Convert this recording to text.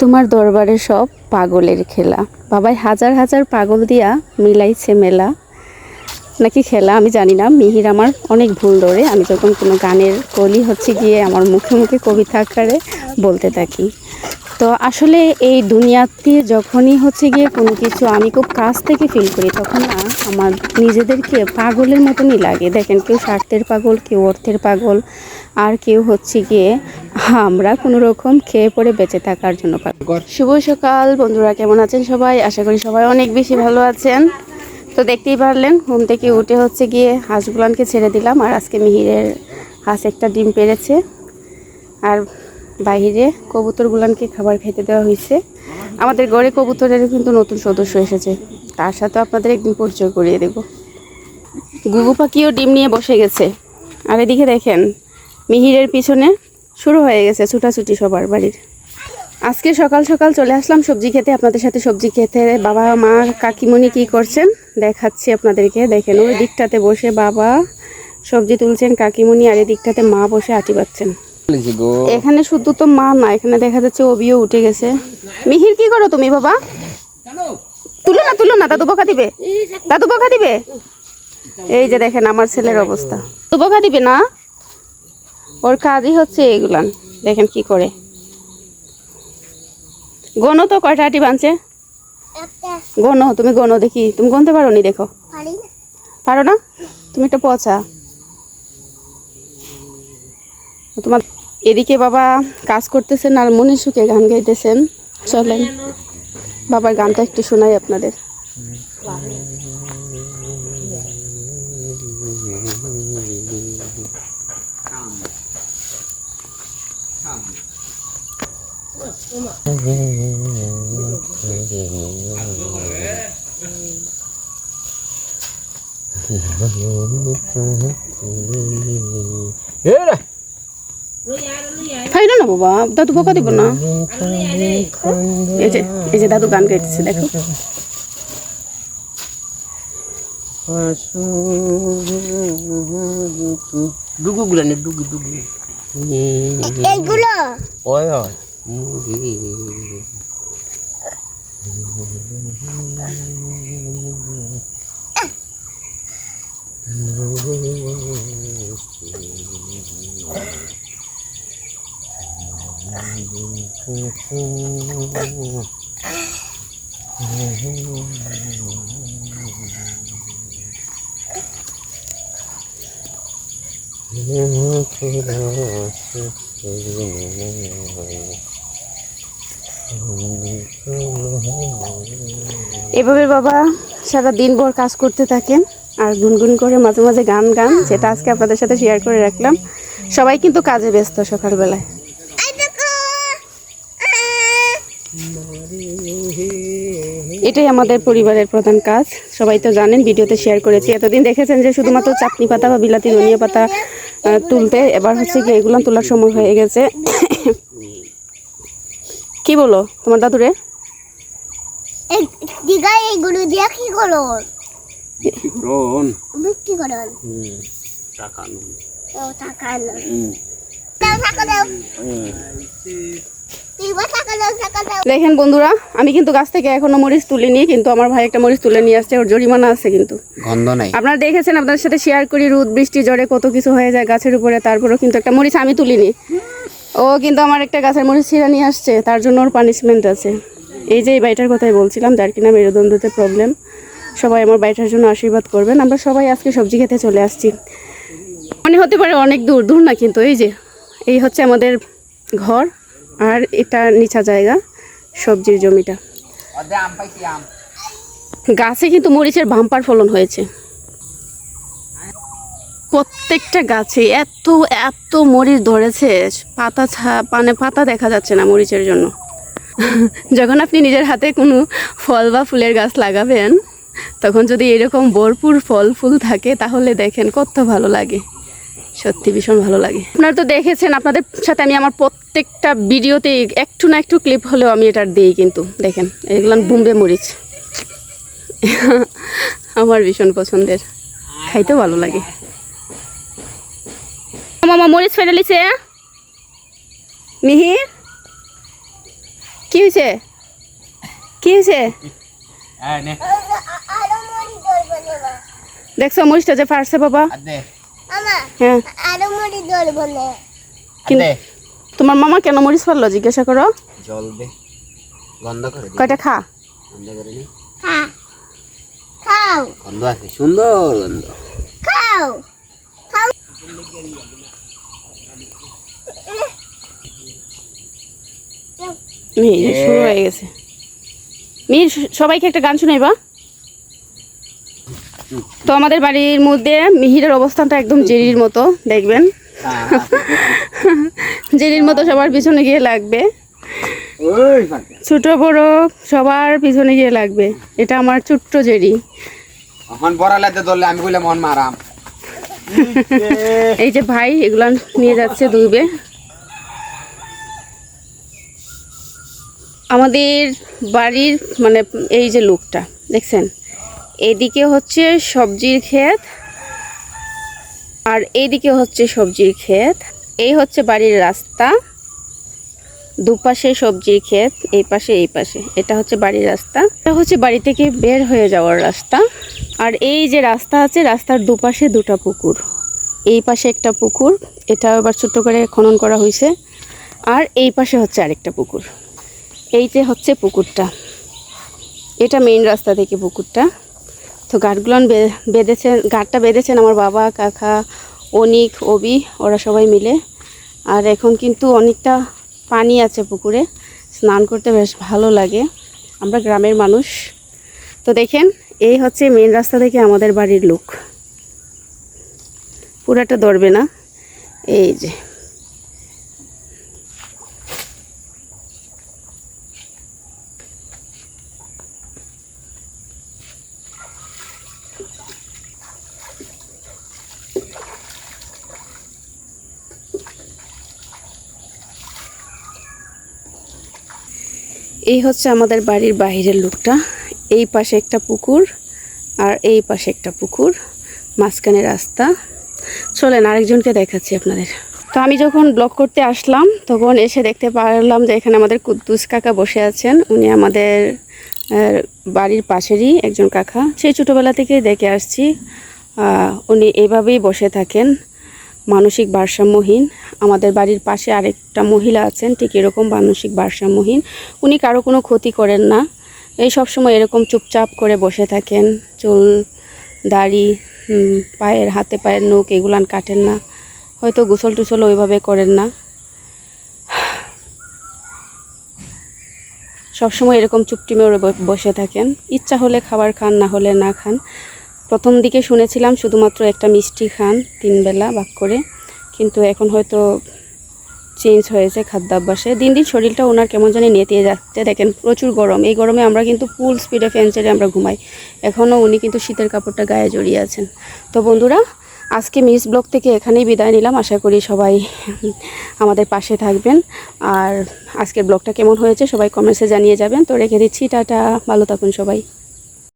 তোমার দরবারে সব পাগলের খেলা। বাবাই হাজার হাজার পাগল দিয়া মিলাইছে মেলা। নাকি খেলা? আমি জানি না। মিহির আমার অনেক ভুল ধরে। আমি যখন কোনো গানের কলি হচ্ছে গিয়ে আমার মুখে মুখে কবিতা আকারে বলতে থাকি। তো আসলে এই দুনিয়াতে যখনই হচ্ছে গিয়ে কোনো কিছু আমি খুব কাছ থেকে ফিল করি, তখন না আমার নিজেদেরকে পাগলের মতনই লাগে। দেখেন, কেউ স্বার্থের পাগল, কেউ অর্থের পাগল, আর কেউ হচ্ছে গিয়ে আমরা কোনো রকম খেয়ে পড়ে বেঁচে থাকার জন্য শুভ সকাল বন্ধুরা কেমন আছেন সবাই? আশা করি সবাই অনেক বেশি ভালো আছেন। তো দেখতেই পারলেন ঘুম থেকে উঠে হচ্ছে গিয়ে হাঁসগুলানকে ছেড়ে দিলাম আর আজকে মিহিরের হাঁস একটা ডিম পেরেছে আর বাইরে কবুতরগুলানকে খাবার খেতে দেওয়া হয়েছে। আমাদের ঘরে কবুতরের কিন্তু নতুন সদস্য এসেছে। তার সাথে আপনাদের একদিন পরিচয় করিয়ে দেব। গুগু পাখিও ডিম নিয়ে বসে গেছে। আর এদিকে দেখেন মিহিরের পিছনে শুরু হয়ে গেছে ছুটাছুটি সবার বাড়ির। আজকে সকাল সকাল চলে আসলাম সবজি খেতে আপনাদের সাথে সবজি খেতে। বাবা মা কাকিমণি কি করছেন? দেখাচ্ছি আপনাদেরকে। দেখেন ওই দিকটাতে বসে বাবা সবজি তুলছেন কাকিমণি আর এই দিকটাতে মা বসে আটি পাচ্ছেন এখানে শুধু তো মা না এখানে দেখা যাচ্ছে অবিও উঠে গেছে। মিহির কি করো তুমি বাবা? তুলো না তুলো না দাদু বকা দিবে। দাদু বকা দিবে? এই যে দেখেন আমার ছেলের অবস্থা। দাদু বকা দিবে না? ওর কাজই হচ্ছে এগুলান দেখেন কি করে। গনো তো কয়টা আটি বানছে? গনো তুমি গনো দেখি। তুমি গনতে পারো নি। দেখো পারো না? তুমি একটা পচা। তোমার এদিকে বাবা কাজ করতেছেন আর মনে সুখে গান গাইতেছেন। চলেন। বাবার গানটা একটু শোনাই আপনাদের। এরা! খাইলো না বাবা দাদু বকা দিব না। এই যে এই যে দাদু গান গাইতেছে দেখো। ডুগু গুলানে ডুগু ডুগু এইগুলো? ওই ওই Oh, এভাবে বাবা সারা দিন ভর কাজ করতে থাকেন আর গুনগুন করে মাঝে মাঝে গান গান যেটা আজকে আপনাদের সাথে শেয়ার করে রাখলাম। সবাই কিন্তু কাজে ব্যস্ত সকালবেলায়। এটাই আমাদের পরিবারের প্রধান কাজ। সবাই তো জানেন ভিডিওতে শেয়ার করেছি। এতদিন দেখেছেন যে শুধুমাত্র চাটনি পাতা বা বিলাতি ধনিয়া পাতা তুলতে। এবার হচ্ছে কি এগুলো তোলার সময় হয়ে গেছে। কি বলো তোমার দাদুরে? এই দিঘা এইগুলো দিয়ে কি করো? বিক্রি করো। টাকা টাকা দেখেন বন্ধুরা আমি কিন্তু গাছ থেকে এখনও মরিচ তুলিনি কিন্তু আমার ভাই একটা মরিচ তুলে নিয়ে আসছে ওর জরিমানা আছে কিন্তু। গন্ধ নাই। আপনারা দেখেছেন আপনাদের সাথে শেয়ার করি রোদ বৃষ্টি জ্বরে কত কিছু হয়ে যায় গাছের উপরে তারপরেও কিন্তু একটা মরিচ আমি তুলিনি। ও কিন্তু আমার একটা গাছের মরিচ ছিঁড়া নিয়ে আসছে তার জন্য ওর পানিশমেন্ট আছে। এই যে এই বাড়িটার কথাই বলছিলাম যার কিনা মেরুদণ্ডতে প্রবলেম সবাই আমার বাড়িটার জন্য আশীর্বাদ করবেন। আমরা সবাই আজকে সবজি খেতে চলে আসছি। মনে হতে পারে অনেক দূর দূর না কিন্তু এই যে এই হচ্ছে আমাদের ঘর। আর এটা নিচা জায়গা, সবজির জমিটা। গাছে কিন্তু মরিচের বাম্পার ফলন হয়েছে। প্রত্যেকটা গাছে এত এত মরিচ ধরেছে, পাতা ছা- মানে পাতা দেখা যাচ্ছে না মরিচের জন্য। যখন আপনি নিজের হাতে কোনো ফল বা ফুলের গাছ লাগাবেন, তখন যদি এরকম ভরপুর ফল ফুল থাকে, তাহলে দেখেন কত ভালো লাগে। সত্যি ভীষণ ভালো লাগে। আপনারা তো দেখেছেন আপনাদের সাথে আমি আমার প্রত্যেকটা ভিডিওতে একটু না একটু ক্লিপ হলেও আমি এটার দিই কিন্তু। দেখেন এগুলো বুম্বে মরিচ। আমার ভীষণ পছন্দের। খাইতেও ভালো লাগে। মামা মরিচ ফেলে লিছে মিহির কি হয়েছে কি হয়েছে হ্যাঁ দেখছ মরিচটা যে পারছে বাবা? হ্যাঁ। তোমার মামা কেন মরিচ পারল জিজ্ঞাসা করো। জল গন্ধ করে কয়টা খা? গন্ধ করে নি। খা। খাও। গন্ধ আছে সুন্দর গন্ধ। খাও। শুরু হয়ে গেছে। মিহির সবাইকে একটা গান শুনাইবা। তো আমাদের বাড়ির মধ্যে মিহিরের অবস্থানটা একদম জেরির মতো দেখবেন। জেরির মতো সবার পিছনে গিয়ে লাগবে। ছোট বড় সবার পিছনে গিয়ে লাগবে। এটা আমার ছোট্ট জেরি। এখন বড়ালাতে ধরলে আমি মন মারাম। এই যে ভাই এগুলা নিয়ে যাচ্ছে দুবে। আমাদের বাড়ির মানে এই যে লোকটা দেখছেন? এদিকে হচ্ছে সবজির ক্ষেত আর এইদিকে হচ্ছে সবজির ক্ষেত। এই হচ্ছে বাড়ির রাস্তা। দুপাশে সবজির ক্ষেত, এই পাশে এই পাশে। এটা হচ্ছে বাড়ির রাস্তা। এটা হচ্ছে বাড়ি থেকে বের হয়ে যাওয়ার রাস্তা। আর এই যে রাস্তা আছে, রাস্তার দুপাশে দুটা পুকুর। এই পাশে একটা পুকুর, এটা আবার ছোট্ট করে খনন করা হয়েছে। আর এই পাশে হচ্ছে আরেকটা পুকুর। এই যে হচ্ছে পুকুরটা। এটা মেইন রাস্তা থেকে পুকুরটা। তো গাঠগুলোন বেঁধেছেন গাঠটা বেঁধেছেন আমার বাবা, কাকা, অনিক, অবি, ওরা সবাই মিলে। আর এখন কিন্তু অনেকটা পানি আছে পুকুরে। স্নান করতে বেশ ভালো লাগে। আমরা গ্রামের মানুষ। তো দেখেন, এই হচ্ছে মেন রাস্তা থেকে আমাদের বাড়ির লোক পুরাটা ধরবে না। এই যে। এই হচ্ছে আমাদের বাড়ির বাইরের লোকটা। এই পাশে একটা পুকুর আর এই পাশে একটা পুকুর, মাঝখানে রাস্তা। চলেন, আরেকজনকে দেখাচ্ছি আপনাদের। তো আমি যখন ব্লগ করতে আসলাম, তখন এসে দেখতে পারলাম যে এখানে আমাদের কুদ্দুস কাকা বসে আছেন। উনি আমাদের বাড়ির পাশেরই একজন কাকা। সেই ছোটোবেলা থেকে দেখে আসছি উনি এইভাবেই বসে থাকেন। মানসিক ভারসাম্যহীন। আমাদের বাড়ির পাশে আরেকটা মহিলা আছেন, ঠিক এরকম মানসিক ভারসাম্যহীন। উনি কারও কোনো ক্ষতি করেন না। এই সব সময় এরকম চুপচাপ করে বসে থাকেন। চুল, দাড়ি পায়ের, হাতে পায়ের নখ এগুলান কাটেন না। হয়তো গোসল টুসল ওইভাবে করেন না। সবসময় এরকম চুপটি মেরে বসে থাকেন। ইচ্ছা হলে খাবার খান, না হলে না খান। প্রথম দিকে শুনেছিলাম শুধুমাত্র একটা মিষ্টি খান তিন বেলা বাক করে, কিন্তু এখন হয়তো চেঞ্জ হয়েছে খাদ্যাভ্যাসে। দিন দিন শরীরটা ওনার কেমন জানি নেতিয়ে যাচ্ছে। দেখেন, প্রচুর গরম। এই গরমে আমরা কিন্তু ফুল স্পিডে ফ্যান ছেড়ে আমরা ঘুমাই। এখনও উনি কিন্তু শীতের কাপড়টা গায়ে জড়িয়ে আছেন। তো বন্ধুরা, আজকে মিস ব্লগ থেকে এখানেই বিদায় নিলাম। আশা করি সবাই আমাদের পাশে থাকবেন। আর আজকের ব্লগটা কেমন হয়েছে সবাই কমেন্টসে জানিয়ে যাবেন। তো রেখে দিচ্ছি, টাটা। ভালো থাকুন সবাই।